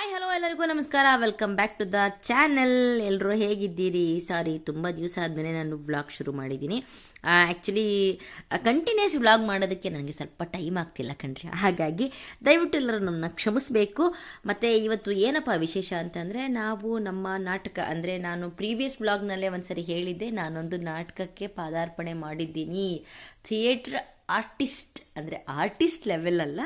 Hello ಎಲ್ಲರಿಗೂ ನಮಸ್ಕಾರ. Welcome back to the channel ಎಲ್ಲರೂ ಹೇಗಿದ್ದೀರಿ? ಸಾರಿ ತುಂಬ ದಿವಸ ಆದಮೇಲೆ ನಾನು ವ್ಲಾಗ್ ಶುರು ಮಾಡಿದ್ದೀನಿ. ಆ್ಯಕ್ಚುಲಿ ಕಂಟಿನ್ಯೂಸ್ ವ್ಲಾಗ್ ಮಾಡೋದಕ್ಕೆ ನನಗೆ ಸ್ವಲ್ಪ ಟೈಮ್ ಆಗ್ತಿಲ್ಲ ಕಣ್ರಿ. ಹಾಗಾಗಿ ದಯವಿಟ್ಟು ಎಲ್ಲರೂ ನಮ್ಮನ್ನ ಕ್ಷಮಿಸಬೇಕು. ಮತ್ತು ಇವತ್ತು ಏನಪ್ಪ ವಿಶೇಷ ಅಂತಂದರೆ ನಾವು ನಮ್ಮ ನಾಟಕ, ಅಂದರೆ ನಾನು ಪ್ರೀವಿಯಸ್ ವ್ಲಾಗ್ನಲ್ಲೇ ಒಂದ್ಸರಿ ಹೇಳಿದ್ದೆ. ನಾನೊಂದು ನಾಟಕಕ್ಕೆ ಪಾದಾರ್ಪಣೆ ಮಾಡಿದ್ದೀನಿ. ಥಿಯೇಟ್ರ್ ಆರ್ಟಿಸ್ಟ್ ಅಂದರೆ ಆರ್ಟಿಸ್ಟ್ ಲೆವೆಲ್ ಅಲ್ಲ,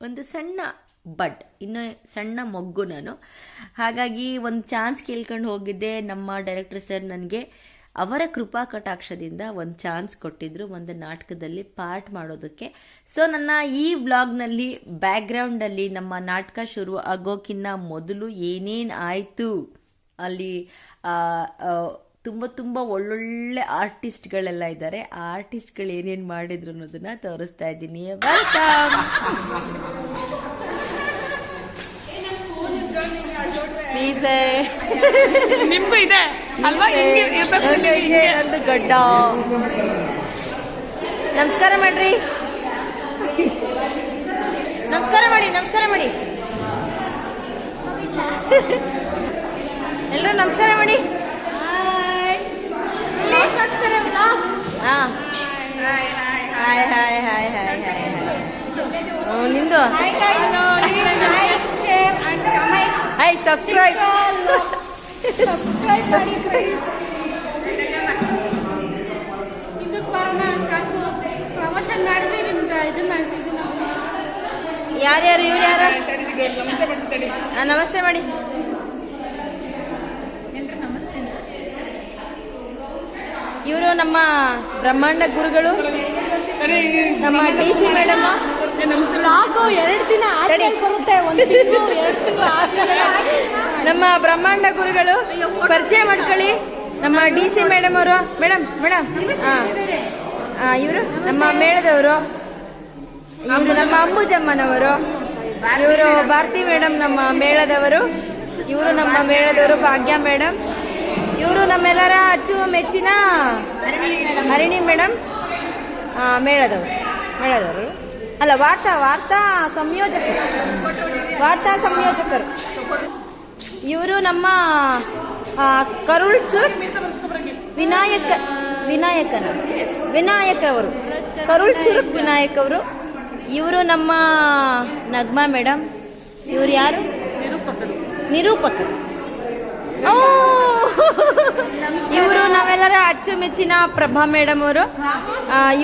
ಒಂದು ಸಣ್ಣ ಬಡ್, ಇನ್ನು ಸಣ್ಣ ಮೊಗ್ಗು ನಾನು. ಹಾಗಾಗಿ ಒಂದು ಚಾನ್ಸ್ ಕೇಳ್ಕೊಂಡು ಹೋಗಿದ್ದೆ. ನಮ್ಮ ಡೈರೆಕ್ಟರ್ ಸರ್ ನನಗೆ ಅವರ ಕೃಪಾ ಕಟಾಕ್ಷದಿಂದ ಒಂದು ಚಾನ್ಸ್ ಕೊಟ್ಟಿದ್ರು ಒಂದು ನಾಟಕದಲ್ಲಿ ಪಾರ್ಟ್ ಮಾಡೋದಕ್ಕೆ. ಸೊ ನನ್ನ ಈ ವ್ಲಾಗ್ನಲ್ಲಿ ಬ್ಯಾಕ್ಗ್ರೌಂಡಲ್ಲಿ ನಮ್ಮ ನಾಟಕ ಶುರು ಆಗೋಕ್ಕಿಂತ ಮೊದಲು ಏನೇನು ಆಯಿತು? ಅಲ್ಲಿ ತುಂಬ ತುಂಬ ಒಳ್ಳೊಳ್ಳೆ ಆರ್ಟಿಸ್ಟ್ಗಳೆಲ್ಲ ಇದ್ದಾರೆ. ಆ ಆರ್ಟಿಸ್ಟ್ಗಳು ಏನೇನು ಮಾಡಿದ್ರು ಅನ್ನೋದನ್ನ ತೋರಿಸ್ತಾ ಇದ್ದೀನಿ. ವೆಲ್ಕಮ್ ಮೀಸೆ. ನಿಮ್ಗೂ ಇದೆ. ಅಲ್ವಾ? ನಂದು ಗಡ್ಡ. ನಮಸ್ಕಾರ ಮಾಡ್ರಿ. ನಮಸ್ಕಾರ ಮಾಡಿ ನಮಸ್ಕಾರ ಮಾಡಿ. ಎಲ್ರು ನಮಸ್ಕಾರ ಮಾಡಿ. ಹಾ. Hi hi hi. Hi hi hi ನಿಂದು? ಹಾಯ್ ಸಬ್ಸ್ಕ್ರೈಬ್ ಇದಕ್ಕೆ ಬರೋಣ ಸಾಕು. ಪ್ರಮೋಷನ್ ಮಾಡಿದ್ರೆ ನಿಮ್ಗೆ ಇದನ್ನ ಇದನ್ನ ಯಾರ್ಯಾರು ಇವ್ರು ಯಾರು ನಮಸ್ತೆ ಮಾಡಿ. ಇವರು ನಮ್ಮ ಬ್ರಹ್ಮಾಂಡ ಗುರುಗಳು. ನಮ್ಮ ಡಿ ಸಿ ಮೇಡಮ್. ಲಾಗು ಎರಡು ದಿನ ಆದ್ಮೇಲೆ ಬರುತ್ತೆ ಒಂದು ತಿಂಗಳು ಎರಡು ತಿಂಗಳು ಆದ್ಮೇಲೆ. ನಮ್ಮ ಬ್ರಹ್ಮಾಂಡ ಗುರುಗಳು ಪರಿಚಯ ಮಾಡ್ಕೊಳ್ಳಿ. ನಮ್ಮ ಡಿ ಸಿ ಮೇಡಮ್ ಅವರು ಮೇಡಮ್ ಮೇಡಮ್. ಹಾ ಇವರು ನಮ್ಮ ಮೇಳದವರು ಇವರು ನಮ್ಮ ಅಂಬುಜಮ್ಮನವರು ಇವರು ಭಾರತಿ ಮೇಡಮ್ ನಮ್ಮ ಮೇಳದವರು ಇವರು ನಮ್ಮ ಮೇಳದವರು ಭಾಗ್ಯ ಮೇಡಮ್ ಇವರು ನಮ್ಮೆಲ್ಲರ ಅಚ್ಚು ಮೆಚ್ಚಿನ ಹರಿಣಿ ಮೇಡಮ್. ಮೇಳದವರು ಮೇಳದವರು. ಅಲ್ಲ, ವಾರ್ತಾ ವಾರ್ತಾ ಸಂಯೋಜಕರು ವಾರ್ತಾ ಸಂಯೋಜಕರು. ಇವರು ನಮ್ಮ ಕರುಳ್ ಚುರ್ ವಿನಾಯಕ, ವಿನಾಯಕನ. ವಿನಾಯಕ ಅವರು ಕರುಳ್ ಚುರುಕ್ ವಿನಾಯಕ್ ಅವರು ಇವರು ನಮ್ಮ ನಗ್ಮಾ ಮೇಡಮ್ ಇವರು ಯಾರು? ನಿರೂಪಕರು. ಇವರು ನಾವೆಲ್ಲರ ಅಚ್ಚುಮೆಚ್ಚಿನ ಪ್ರಭಾ ಮೇಡಮ್ ಅವರು.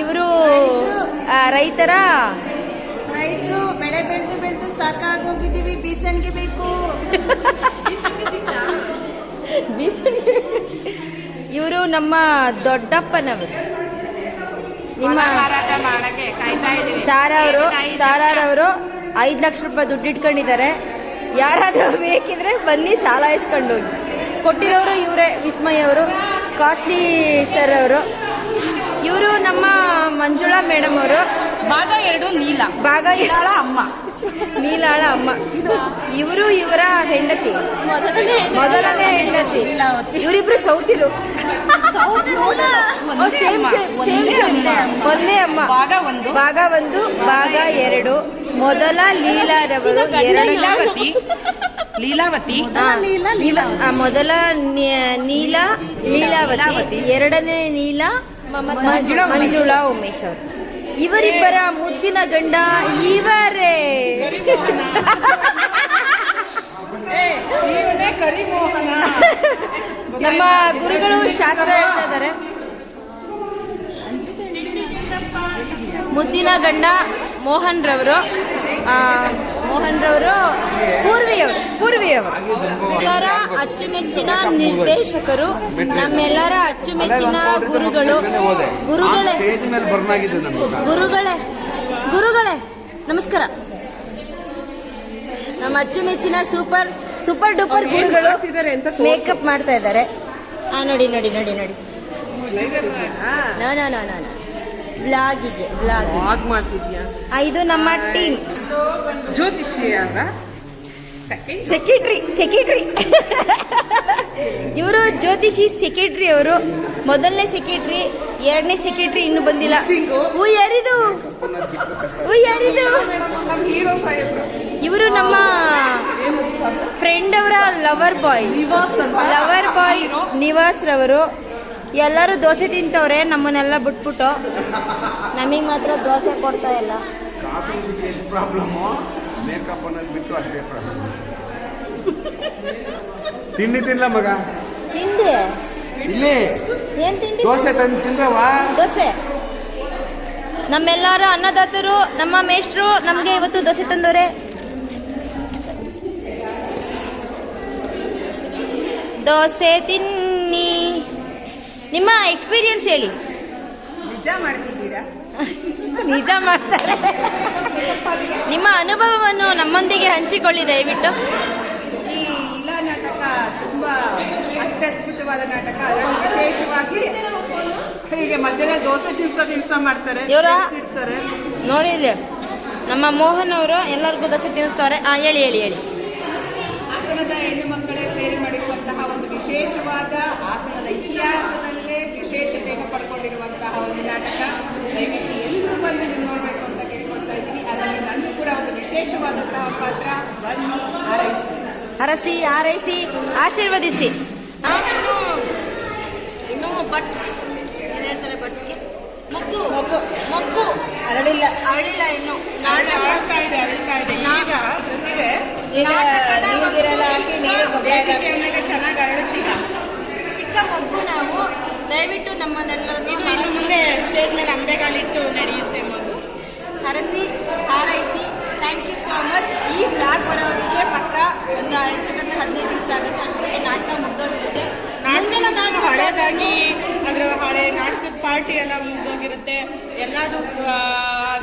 ಇವರು ರೈತರ ಸಾಕಾಗೋಗಿದ್ದೀವಿ ಬೀಸಣಿಗೆ ಬೇಕು ಇವರು ನಮ್ಮ ದೊಡ್ಡಪ್ಪನವರು. ನಿಮ್ಮ ತಾರವರು ತಾರಾರವರು ಐದು ಲಕ್ಷ ರೂಪಾಯಿ ದುಡ್ಡು ಇಟ್ಕೊಂಡಿದ್ದಾರೆ. ಯಾರಾದರೂ ಬೇಕಿದ್ರೆ ಬನ್ನಿ ಸಾಲ ಇಸ್ಕೊಂಡು ಹೋಗಿ. ಕೊಟ್ಟಿರೋರು ಇವರೇ ವಿಸ್ಮಯ್ ಅವರು ಕಾಸ್ಟ್ಲಿ ಸರ್ ಅವರು. ಇವರು ನಮ್ಮ ಮಂಜುಳಾ ಮೇಡಮ್ ಅವರು. ಭಾಗ ಎರಡು ನೀಲ. ಭಾಗ ನೀಲಾಳ ಅಮ್ಮ. ನೀಲಾಳ ಅಮ್ಮ. ಇವರು ಇವರ ಹೆಂಡತಿ. ಮೊದಲನೇ ಹೆಂಡತಿ. ಇವರಿಬ್ರು ಸೌತಿರು. ಸೇಮ್ ಸೇಮ್ ಸೇಮ್ ಸೇಮ್ ಒಂದೇ ಅಮ್ಮ. ಭಾಗ ಒಂದು. ಭಾಗ ಎರಡು. ಮೊದಲ ಲೀಲಾರವರು ಎರಡನೇ ಲೀಲಾವತಿ. ಮೊದಲ ನೀಲಾ ಲೀಲಾವತಿ. ಎರಡನೇ ನೀಲ. ಮಂಜುಳಾ ಉಮೇಶ್ ಅವರು. ಇವರಿಬ್ಬರ ಮುದ್ದಿನ ಗಂಡ ಇವರೇ. ನಮ್ಮ ಗುರುಗಳು ಶಾಸ್ತ್ರ ಹೇಳ್ತಾ ಇದ್ದಾರೆ. ಮುದ್ದಿನ ಗಂಡ ಮೋಹನ್ ರವರು ಮೋಹನ್ ರವರು ಪೂರ್ವಿಯವರು ಪೂರ್ವಿಯವರು. ಎಲ್ಲರ ಅಚ್ಚುಮೆಚ್ಚಿನ ನಿರ್ದೇಶಕರು ನಮ್ಮೆಲ್ಲರ ಅಚ್ಚುಮೆಚ್ಚಿನ ಗುರುಗಳು ಗುರುಗಳೇ. ಗುರುಗಳೇ ಗುರುಗಳೇ ನಮಸ್ಕಾರ. ನಮ್ಮ ಅಚ್ಚುಮೆಚ್ಚಿನ ಸೂಪರ್ ಸೂಪರ್ ಡೂಪರ್ ಗುರುಗಳು ಮೇಕಪ್ ಮಾಡ್ತಾ ಇದ್ದಾರೆ. ನೋಡಿ ನೋಡಿ ನೋಡಿ ನೋಡಿ. No no no no. ಬ್ಲಾಗಿಗೆ blog blog ಮಾಡ್ತಿದ್ಯಾ? ಇದು ನಮ್ಮ ಟೀಮ್ ಜ್ಯೋತಿಷಿ ಸೆಕ್ರೆಟರಿ ಸೆಕ್ರೆಟರಿ ಇವರು ಜ್ಯೋತಿಷಿ ಸೆಕ್ರೆಟ್ರಿ ಅವರು. ಮೊದಲನೇ ಸೆಕ್ರೆಟ್ರಿ ಎರಡನೇ ಸೆಕ್ರೆಟ್ರಿ ಇನ್ನು ಬಂದಿಲ್ಲ. ಹೂ ಯಾರಿದು ಹೂ ಯಾರಿದು ನಮ್ಮ ಫ್ರೆಂಡ್ ಅವರ ಇವರು lover boy lover boy Nivas ರವರು ಎಲ್ಲರೂ ದೋಸೆ ತಿಂತವ್ರೆ ನಮ್ಮನ್ನೆಲ್ಲ ಬಿಟ್ಬಿಟ್ಟು. ನಮಗೆ ಮಾತ್ರ ದೋಸೆ ಕೊಡ್ತಾ ಇಲ್ಲ. ಮೇಕಪ್ ಅನ್ನೋದು ಬಿಟ್ಟು ಅಷ್ಟೇ ತಿಂಡಿ ತಿನ್ಲ ಮಗ? ತಿಂಡಿ ಇಲ್ಲಿ? ಏನ್ ತಿಂಡಿ ದೋಸೆ ತಂದು ತಿಂದ್ರವಾ? ದೋಸೆ. ನಮ್ಮೆಲ್ಲರ ಅನ್ನದಾತರು ನಮ್ಮ ಮೇಷ್ಟ್ರು ನಮಗೆ ಇವತ್ತು ದೋಸೆ ತಂದವ್ರೆ. ದೋಸೆ ತಿನ್ನಿ. ನಿಮ್ಮ ಎಕ್ಸ್ಪೀರಿಯನ್ಸ್ ಹೇಳಿ. ನಿಜ ಮಾಡ್ತಿದ್ದೀರಾ? ನಿಜ ಮಾಡ್ತಾರೆ. ನಿಮ್ಮ ಅನುಭವವನ್ನು ನಮ್ಮೊಂದಿಗೆ ಹಂಚಿಕೊಳ್ಳಿ ದಯವಿಟ್ಟು. ಈ ಇಲಾ ನಾಟಕ ತುಂಬಾ ಅತ್ಯದ್ಭುತವಾದ ನಾಟಕ. ಅದರಲ್ಲಿ ವಿಶೇಷವಾಗಿ ಹೀಗೆ ಮಧ್ಯದ ದೋಸೆ ತಿನ್ಸ ತಿನ್ಸ್ತಾ ಮಾಡ್ತಾರೆ. ಇವರ ಇಡ್ತಾರೆ. ನೋಡಿ ಇಲ್ಲಿ ನಮ್ಮ ಮೋಹನ್ ಅವರು ಎಲ್ಲರಿಗೂ ದೋಸೆ ತಿನ್ನಿಸ್ತಾರೆ. ಆ ಹೇಳಿ ಹೇಳಿ ಹೇಳಿ. ಹಾಸನದ ಹೆಣ್ಣು ಮಕ್ಕಳೇ ಸೇರಿ ಮಾಡಿರುವಂತಹ ಒಂದು ವಿಶೇಷವಾದ ಹಾಸನದ ಇತಿಹಾಸದಲ್ಲೇ ವಿಶೇಷತೆಯನ್ನು ಪಡ್ಕೊಂಡಿರುವಂತಹ ಒಂದು ನಾಟಕ ದಯವಿಟ್ಟು ಎಲ್ಲರೂ ಬಂದು ಇದನ್ನ ನೋಡಬೇಕು ಅಂತ ಕೇಳ್ಕೊಳ್ತಾ ಇದ್ದೀನಿ ಅದರಲ್ಲಿ ನಂದು ಕೂಡ ಒಂದು ವಿಶೇಷವಾದಂತಹ ಪಾತ್ರ ಬನ್ನಿ ಹಾರೈಸಿ ಹರಸಿ ಆಶೀರ್ವದಿಸಿ. ಇನ್ನು ಬಟ್ಸ್ ಏನು ಹೇಳ್ತಾರೆ ಬಟ್ಸ್ಗೆ ಮೊಗ್ಗು. ಮೊಗ್ಗು. ಮೊಗ್ಗು. ಅರಳಿಲ್ಲ. ಅರಳಿಲ್ಲ ಇನ್ನು. ಅರಳ್ತಾ ಇದೆ ಅರಳ್ತಾ ಇದೆ. ಈಗ ನೀರಿಗೆಲ್ಲ ಹಾಕಿ ನೀರು ಮೇಲೆ ಚೆನ್ನಾಗಿ ಅರಳುತ್ತೀಗ ಚಿಕ್ಕ ಮೊಗ್ಗು ನಾವು ದಯವಿಟ್ಟು ನಮ್ಮನ್ನೆಲ್ಲರೂ ಇದು ಇನ್ನು ಹರಸಿ ಮುಂದೆ ಸ್ಟೇಜ್ ಮೇಲೆ ಅಂಬೆಗಾಲಿಟ್ಟು ನಡೆಯುತ್ತೆ ಮಗು ಹರಸಿ ಹಾರೈಸಿ. ಥ್ಯಾಂಕ್ ಯು ಸೋ ಮಚ್ ಈ ಬ್ಲಾಗ್ ಬರೋದಿಗೆ ಪಕ್ಕ ಒಂದು ಹೆಚ್ಚು ಕಡಿಮೆ ಹದಿನೈದು ದಿವಸ ಆಗುತ್ತೆ. ಅಷ್ಟೊತ್ತಿಗೆ ನಾಟಕ ಮುಗ್ದೋಗಿರುತ್ತೆ. ಮುಂದಿನ ನಾಟಕ ಹಳೇದಾಗಿ ಅದರ ಹಳೆ ನಾಟಕದ ಪಾರ್ಟಿ ಎಲ್ಲ ಮುಗ್ದೋಗಿರುತ್ತೆ. ಎಲ್ಲಾದು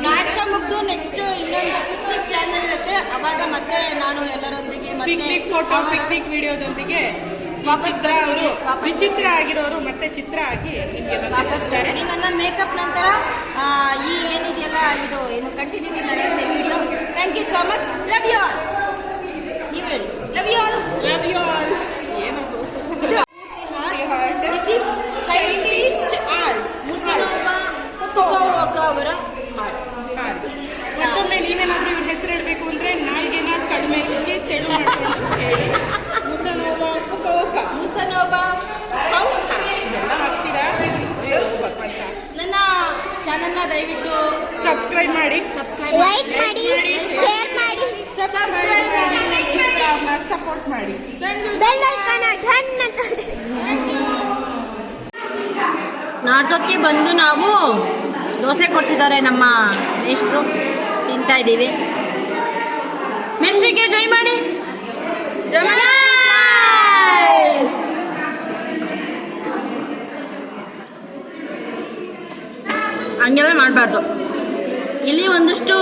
ನಾಟಕ ಮುಗ್ದು ನೆಕ್ಸ್ಟ್ ಇನ್ನೊಂದು ಪಿಕ್ನಿಕ್ ಪ್ಲಾನ್ ಇರುತ್ತೆ. ಅವಾಗ ಮತ್ತೆ ನಾನು ಎಲ್ಲರೊಂದಿಗೆ ಪಿಕ್ನಿಕ್ ಫೋಟೋ ಪಿಕ್ನಿಕ್ ವಿಡಿಯೋದೊಂದಿಗೆ ವಾಪಸ್ ಚಿತ್ರ ಅವರು ವಿಚಿತ್ರ ಆಗಿರೋರು ಮತ್ತೆ ಚಿತ್ರ ಆಗಿ ನಿಮ್ಗೆ ವಾಪಸ್ ನನ್ನ ಮೇಕಪ್ ನಂತರ ಈ ಏನಿದೆಯಲ್ಲ ಇದು ಏನು ಕಂಟಿನ್ಯೂಟಿ ನಡೆಯುತ್ತೆ video thank you so much love you all ನೀವು ಹೇಳಿ. Love you all love you all ಏನು ಇದು ದಿಸ್ ಇಸ್ ಚೈಲ್ಡಿಸ್ಟ್ ಆರ್ಟ್ ಮುಸಿನೋವ ಫುಕುವೋಕ ಅವರ ಹಾರ್ಟ್ ಮತ್ತೊಮ್ಮೆ ನೀವೇನಾದ್ರೂ ಇವ್ರ ಹೆಸರು ಹೇಳ್ಬೇಕು ಅಂದ್ರೆ ನಾಯಿಗೆನ ಕಡಿಮೆ ರುಚಿ ತೆಳು ಮಾಡ್ಕೊಂಡು ಹೇಳಿ ಮುಸನೋವ ಫುಕೋಕ ಮುಸನೋವ ಹೌಕ ಎಲ್ಲ ಹಾಕ್ತೀರಾ ಅಯ್ಯೋ, ಭಗವಂತ ನನ್ನ ಚಾನಲ್ನ ದಯವಿಟ್ಟು ಸಬ್ಸ್ಕ್ರೈಬ್ ಮಾಡಿ ಸಬ್ಸ್ಕ್ರೈಬ್ ಲೈಕ್ ಮಾಡಿ ಶೇರ್ ಮಾಡಿ ಸಬ್ಸ್ಕ್ರೈಬ್ ಮಾಡಿ ಸಪೋರ್ಟ್ ಮಾಡಿ. ನಾಟಕಕ್ಕೆ ಬಂದು ನಾವು ದೋಸೆ ಕೊಡ್ಸಿದ್ದಾರೆ ನಮ್ಮ ಮೇಷ್ಟ್ರು. ತಿಂತಾ ಇದ್ದೀವಿ. ಮೇಷ್ಟ್ರಿಗೆ ಜೈ ಮಾಡಿ. ಹಂಗೆಲ್ಲ ಮಾಡಬಾರ್ದು. ಇಲ್ಲಿ ಒಂದಷ್ಟು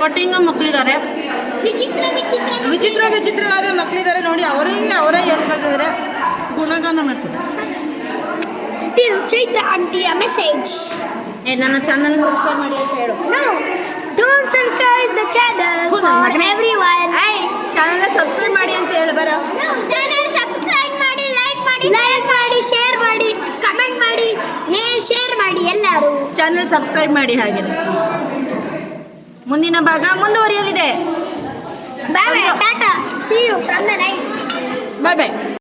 ಪಟ್ಟಿಂಗ ಮಕ್ಕಳಿದ್ದಾರೆ ವಿಚಿತ್ರ ವಿಚಿತ್ರ ವಿಚಿತ್ರ. ವಿಚಿತ್ರವಾದ ಮಕ್ಕಳಿದ್ದಾರೆ ನೋಡಿ ಅವರೇ ಹಿಂಗೆ ಅವರೇ ಹೇಳ್ಕೊಳ್ತಿದ್ದಾರೆ ಗುಣಗಾನ ಮಾಡ್ತಾರೆ. ಇದು ಚೈತ್ರ ಆಂಟಿಯ ಮೆಸೇಜ್ ಏ ನನ್ನ ಚಾನಲ್ ಸಬ್ಸ್ಕ್ರೈಬ್ ಮಾಡಿ ಅಂತ ಹೇಳು. No don't subscribe the channel for. Everyone ಏಯ್ ಚಾನಲ್ನ ಸಬ್ಸ್ಕ್ರೈಬ್ ಮಾಡಿ ಅಂತ ಹೇಳಿ ಬರೋ. ಚಾನಲ್ ಸಬ್ಸ್ಕ್ರೈಬ್ ಮಾಡಿ ಲೈಕ್ ಮಾಡಿ ಲೈಕ್ ಮಾಡಿ ಶೇರ್ ಮಾಡಿ ಕಮೆಂಟ್ ಮಾಡಿ ನೇ ಶೇರ್ ಮಾಡಿ ಎಲ್ಲರೂ. ಚಾನಲ್ ಸಬ್ಸ್ಕ್ರೈಬ್ ಮಾಡಿ ಹಾಗೆ. ಮುಂದಿನ ಭಾಗ ಮುಂದುವರಿಯಲಿದೆ. Bye bye tata see you from the night bye bye